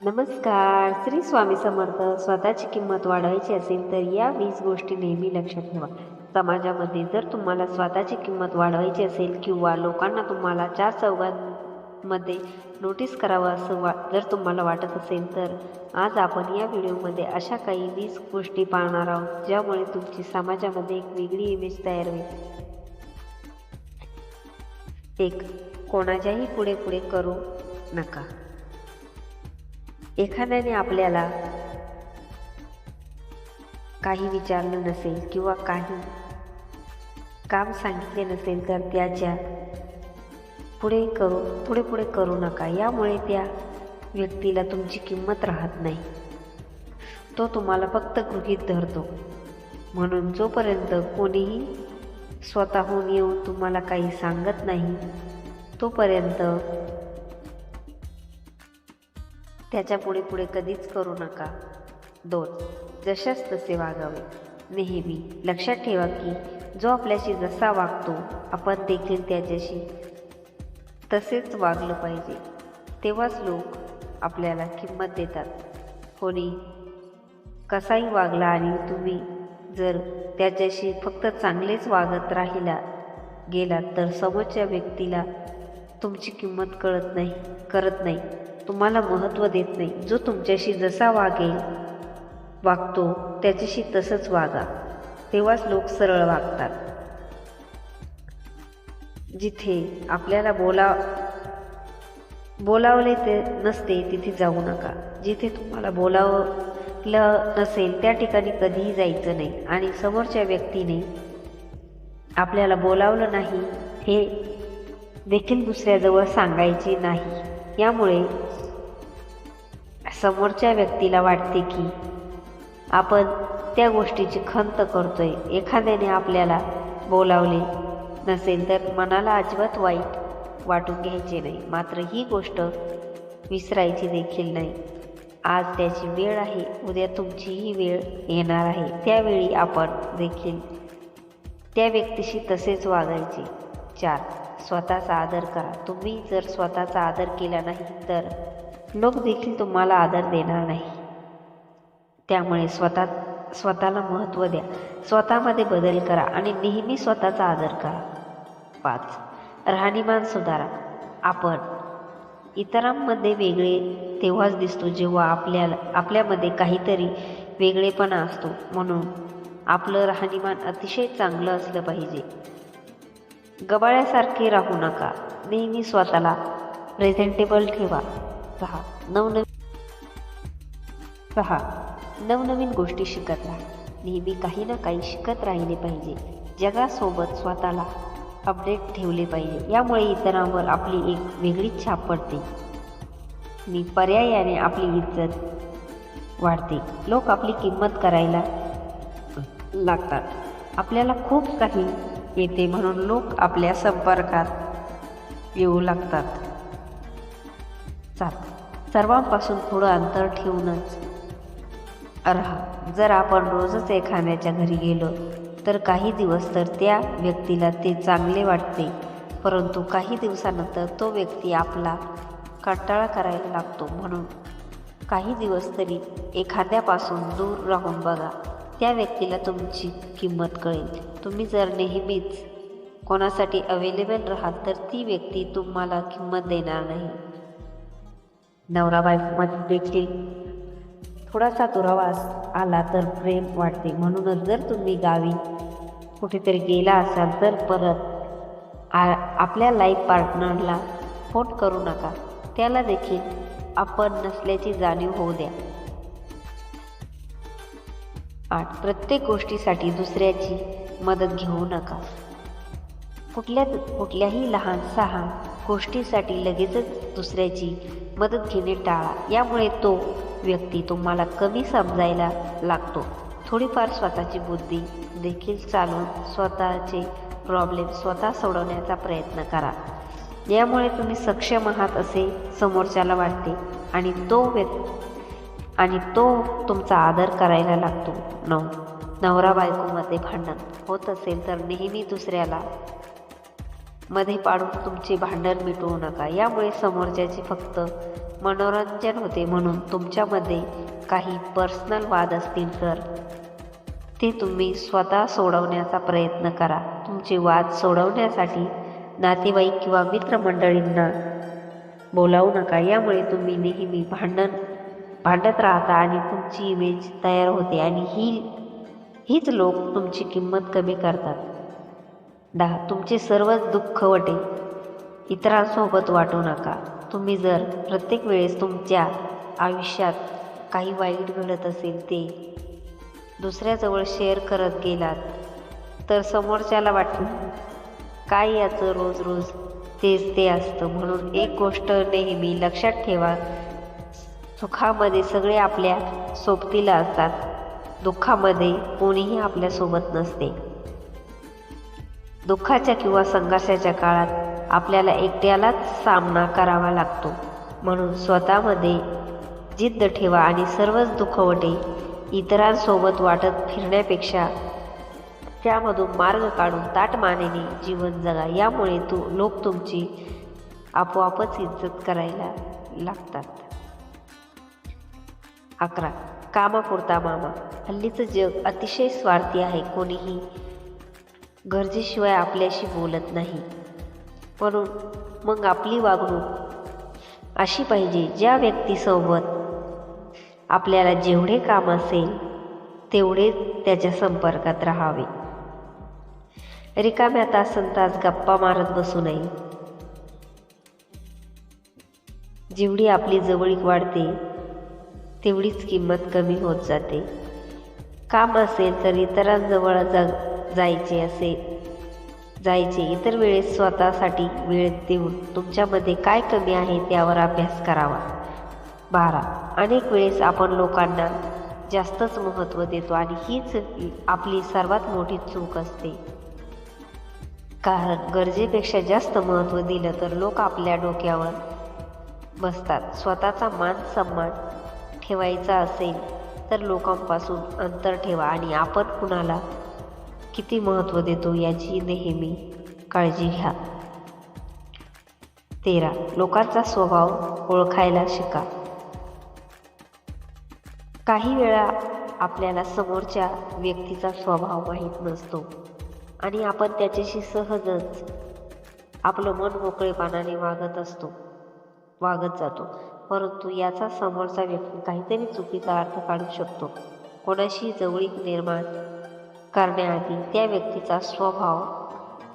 नमस्कार. श्री स्वामी समर्थ स्वतःची किंमत वाढवायची असेल तर या वीस गोष्टी नेहमी लक्षात ठेवा. समाजामध्ये जर तुम्हाला स्वतःची किंमत वाढवायची असेल किंवा लोकांना तुम्हाला चार चौघांमध्ये नोटीस करावं असं वा जर तुम्हाला वाटत असेल तर आज आपण या व्हिडिओमध्ये अशा काही वीस गोष्टी पाहणार आहोत ज्यामुळे तुमची समाजामध्ये एक वेगळी इमेज तयार होईल. एक कोणाच्याही पुढे पुढे करू नका. एखाद्याने आपल्याला काही विचारलं नसेल किंवा काही काम सांगितले नसेल तर त्याच्या पुढे करू पुढे पुढे करू नका. यामुळे त्या व्यक्तीला तुमची किंमत राहत नाही. तो तुम्हाला फक्त गृहीत धरतो. म्हणून जोपर्यंत कोणीही स्वतःहून येऊन तुम्हाला काही सांगत नाही तोपर्यंत त्याच्या पुढे पुढे कधीच करू नका. दोन जशाच तसे वागावे नेहमी लक्षात ठेवा की जो आपल्याशी जसा वागतो आपण देखील त्याच्याशी तसेच वागलं पाहिजे. तेव्हाच लोक आपल्याला किंमत देतात. कोणी कसाही वागला आणि तुम्ही जर त्याच्याशी फक्त चांगलेच वागत राहिला गेलात तर समोरच्या व्यक्तीला तुमची किंमत कळत नाही करत नाही. तुम्हाला महत्त्व देत नाही. जो तुमच्याशी जसा वागेल वागतो त्याच्याशी तसंच वागा. तेव्हाच लोक सरळ वागतात. जिथे आपल्याला बोला बोलावले ते नसते तिथे जाऊ नका. जिथे तुम्हाला बोलावलं नसेल त्या ठिकाणी कधीही जायचं नाही. आणि समोरच्या व्यक्तीने आपल्याला बोलावलं नाही हे देखील दुसऱ्याजवळ सांगायचे नाही. यामुळे समोरच्या व्यक्तीला वाटते की आपण त्या गोष्टीची खंत करतोय. एखाद्याने आपल्याला बोलावले नसेल तर मनाला अजिबात वाईट वाटून घ्यायचे नाही. मात्र ही गोष्ट विसरायची देखील नाही. आज त्याची वेळ आहे. उद्या तुमचीही वेळ येणार आहे. त्यावेळी आपण देखील त्या व्यक्तीशी तसेच वागायचे. चार. स्वतःचा आदर करा. तुम्ही जर स्वतःचा आदर केला नाही तर लोक देखील तुम्हाला आदर देणार नाही. त्यामुळे स्वतः स्वतःला महत्त्व द्या. स्वतःमध्ये बदल करा आणि नेहमी स्वतःचा आदर करा. पाच राहणीमान सुधारा. आपण इतरांमध्ये वेगळे तेव्हाच दिसतो जेव्हा आपल्याला आपल्यामध्ये काहीतरी वेगळेपणा असतो. म्हणून आपलं राहणीमान अतिशय चांगलं असलं पाहिजे. गबाळ्यासारखे राहू नका. नेहमी स्वतःला प्रेझेंटेबल ठेवा. सहा नवनवीन सहा नवनवीन गोष्टी शिकत राहा. नेहमी काही ना काही शिकत राहिले पाहिजे. जगासोबत स्वतःला अपडेट ठेवले पाहिजे. यामुळे इतरांवर आपली एक वेगळीच छाप पडते. मी पर्यायाने आपली इज्जत वाढते. लोक आपली किंमत करायला लागतात. आपल्याला खूप काही येते म्हणून लोक आपल्या संपर्कात येऊ लागतात. सात सर्वांपासून थोडं अंतर ठेवूनच राहा. जर आपण रोजच एखाद्याच्या घरी गेलो तर काही दिवस तर त्या व्यक्तीला ते चांगले वाटते परंतु काही दिवसानंतर तो व्यक्ती आपला कंटाळा करायला लागतो म्हणून. काही दिवस तरी एखाद्यापासून दूर राहून बघा. त्या व्यक्तीला तुमची किंमत कळेल. तुम्ही जर नेहमीच कोणासाठी अवेलेबल राहाल तर ती व्यक्ती तुम्हाला किंमत देणार नाही. नवरा बायकोमध्ये देखील थोडासा दुरावास आला तर प्रेम वाटते म्हणूनच जर तुम्ही गावी कुठेतरी गेला असाल तर परत आ आपल्या लाईफ पार्टनरला फोन करू नका. त्याला देखील आपण नसल्याची जाणीव होऊ द्या. आठ. प्रत्येक गोष्टीसाठी दुसऱ्याची मदत घेऊ नका. कुठल्या कुठल्याही लहान सहा गोष्टीसाठी लगेचच दुसऱ्याची मदत घेणे टाळा. यामुळे तो व्यक्ती तुम्हाला कमी समजायला लागतो. थोडीफार स्वतःची बुद्धी देखील चालून स्वतःचे प्रॉब्लेम स्वतः सोडवण्याचा प्रयत्न करा. यामुळे तुम्ही सक्षम आहात असे समोरच्याला वाटते आणि तो व्यक्ती आणि तो तुमचा आदर करायला लागतो. नऊ. नवरा बायकोमध्ये भांडण. होत असेल तर नेहमी दुसऱ्याला मध्ये पाडून तुमचे भांडण मिटवू नका. यामुळे समोरच्याचे फक्त मनोरंजन होते म्हणून तुमच्यामध्ये काही पर्सनल वाद असतील तर ते तुम्ही स्वतः सोडवण्याचा प्रयत्न करा. तुमचे वाद सोडवण्यासाठी नातेवाईक किंवा मित्रमंडळींना बोलावू नका. यामुळे तुम्ही नेहमी भांडण भांडत राहता आणि तुमची इमेज तयार होते आणि ही हीच लोक तुमची किंमत कमी करतात. दहा तुमचे सर्वच दुःख वटे. इतरांसोबत वाटू नका. तुम्ही जर प्रत्येक वेळेस तुमच्या आयुष्यात काही वाईट घडत असेल ते दुसऱ्याजवळ शेअर करत गेलात तर समोरच्याला वाटतं काय याचं रोज रोज तेच ते असतं. म्हणून एक गोष्ट नेहमी लक्षात ठेवा. सुखामध्ये सगळे आपल्या सोबतीला असतात. दुःखामध्ये कोणीही आपल्यासोबत नसते. दुःखाच्या किंवा संघर्षाच्या काळात आपल्याला एकट्यालाच सामना करावा लागतो. म्हणून स्वतःमध्ये जिद्द ठेवा आणि सर्वच दुःखवटे इतरांसोबत वाटत फिरण्यापेक्षा त्यामधून मार्ग काढून ताट मानेने जीवन जगा. यामुळे तू लोक तुमची आपोआपच इज्जत करायला लागतात. अकरा. कामापुरता मामा. हल्लीचं जग अतिशय स्वार्थी आहे कोणीही गरजेशिवाय आपल्याशी बोलत नाही. म्हणून मग आपली वागणूक अशी पाहिजे ज्या व्यक्तीसोबत आपल्याला जेवढे काम असेल तेवढे त्याच्या संपर्कात राहावे. रिकाम्या तासन तास गप्पा मारत बसू नये. जेवढी आपली जवळीक वाढते तेवढीच किंमत कमी होत जाते. काम असेल तर इतरांजवळ जा जायचे असे जायचे. इतर वेळेस स्वतःसाठी वेळ देऊन तुमच्यामध्ये काय कमी आहे त्यावर अभ्यास करावा. बारा. अनेक वेळेस आपण लोकांना जास्तच महत्त्व देतो आणि हीच आपली सर्वात मोठी चूक असते. कारण गरजेपेक्षा जास्त महत्त्व दिलं तर लोक आपल्या डोक्यावर बसतात. स्वतःचा मान सन्मान ठेवायचा असेल तर लोकांपासून अंतर ठेवा आणि आपण कुणाला किती महत्त्व देतो याची नेहमी काळजी घ्या. तेरा. लोकांचा स्वभाव ओळखायला शिका. काही वेळा आपल्याला समोरच्या व्यक्तीचा स्वभाव माहीत नसतो आणि आपण त्याच्याशी सहजच आपलं मन मोकळेपणाने वागत असतो वागत जातो. परंतु याचा समोरचा व्यक्ती काहीतरी चुकीचा अर्थ काढू शकतो. कोणाशी जवळीक निर्माण करण्याआधी त्या व्यक्तीचा स्वभाव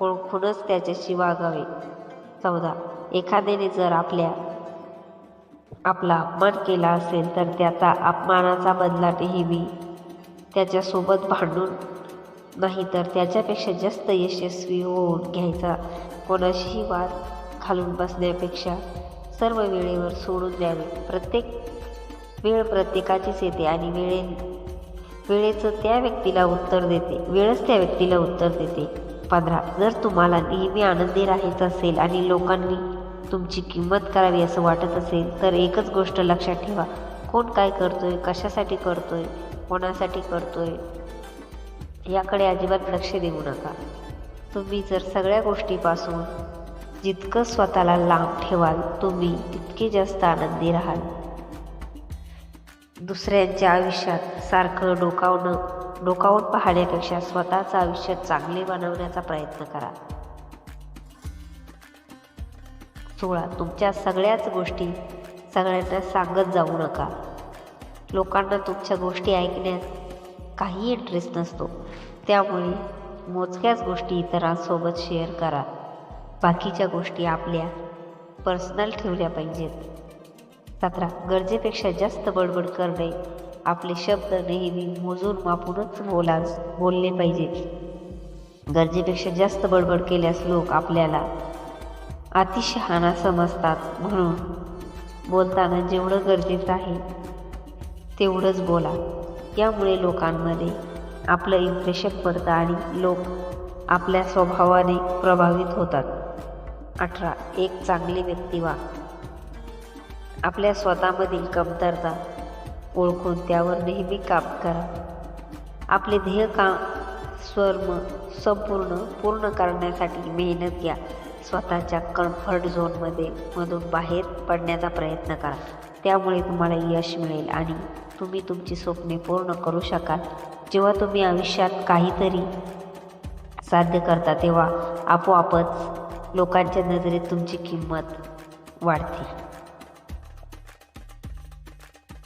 ओळखूनच त्याच्याशी वागावे. चौदा. एखाद्याने जर आपल्या आपला अपमान केला असेल तर त्याचा अपमानाचा बदला नेहमी त्याच्यासोबत भांडून नाही तर त्याच्यापेक्षा जास्त यशस्वी होऊन घ्यायचा. कोणाशीही वाद घालून बसण्यापेक्षा सर्व वेळेवर सोडून द्यावे. प्रत्येक वेळ प्रत्येकाचीच येते आणि वेळे वेळेचं त्या व्यक्तीला उत्तर देते. वेळच त्या व्यक्तीला उत्तर देते. पंधरा जर तुम्हाला नेहमी आनंदी राहायचं असेल आणि लोकांनी तुमची किंमत करावी असं वाटत असेल तर एकच गोष्ट लक्षात ठेवा. कोण काय करतोय कशासाठी करतोय कोणासाठी करतोय याकडे अजिबात लक्ष देऊ नका. तुम्ही जर सगळ्या गोष्टीपासून जितकं स्वतःला लांब ठेवाल तुम्ही तितके जास्त आनंदी राहाल. दुसऱ्यांच्या आयुष्यात सारखं डोकावणं डोकावून पाहण्यापेक्षा स्वतःचं आयुष्य चांगले बनवण्याचा प्रयत्न करा. सोळा तुमच्या सगळ्याच गोष्टी सगळ्यांना सांगत जाऊ नका. लोकांना तुमच्या गोष्टी ऐकण्यात काही इंटरेस्ट नसतो. त्यामुळे मोजक्याच गोष्टी इतरांसोबत शेअर करा. बाकीच्या गोष्टी आपल्या पर्सनल ठेवल्या पाहिजेत. सतरा गरजेपेक्षा जास्त बडबड करणे आपले शब्द नेहमी मोजून मापूनच बोला बोलले पाहिजेत. गरजेपेक्षा जास्त बडबड केल्यास लोक आपल्याला अतिशहाणा समजतात म्हणून बोलताना जेवढं गरजेचं आहे तेवढंच बोला. यामुळे लोकांमध्ये आपलं इम्प्रेशन पडतं आणि लोक आपल्या स्वभावाने प्रभावित होतात. अठरा. एक चांगली व्यक्ती व्हा. आपल्या स्वतःमधील कमतरता ओळखून त्यावर नेहमी काम करा. आपले ध्येय काम स्वर्म संपूर्ण पूर्ण करण्यासाठी मेहनत घ्या. स्वतःच्या कम्फर्ट झोनमध्ये मधून बाहेर पडण्याचा प्रयत्न करा. त्यामुळे तुम्हाला यश मिळेल आणि तुम्ही तुमची स्वप्ने पूर्ण करू शकाल. जेव्हा तुम्ही आयुष्यात काहीतरी साध्य करता तेव्हा आपोआपच लोकांच्या नजरेत तुमची किंमत वाढते.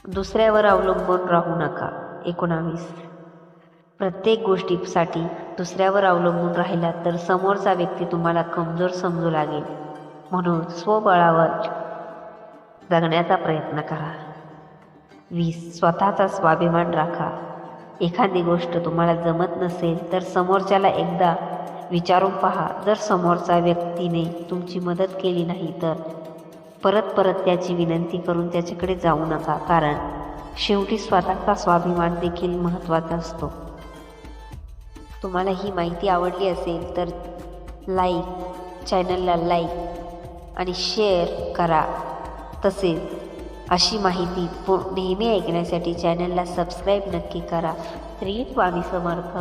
दुसऱ्यावर अवलंबून राहू नका एकोणावीस. प्रत्येक गोष्टीसाठी दुसऱ्यावर अवलंबून राहिला तर समोरचा व्यक्ती तुम्हाला कमजोर समजू लागेल. म्हणून स्वबळावर जगण्याचा प्रयत्न करा. वीस. स्वतःचा स्वाभिमान राखा. एखादी गोष्ट तुम्हाला जमत नसेल तर समोरच्याला एकदा विचारून पहा जर समोरचा व्यक्तीने तुमची मदत केली नाही तर. परत परत त्याची विनंती करून त्याच्याकडे जाऊ नका कारण शेवटी स्वतःचा स्वाभिमान देखील महत्त्वाचा असतो. तुम्हाला ही माहिती आवडली असेल तर लाईक चॅनलला लाईक आणि शेअर करा. तसेच अशी माहिती पु नेहमी ऐकण्यासाठी चॅनलला सबस्क्राईब नक्की करा. श्री स्वामी समर्थ.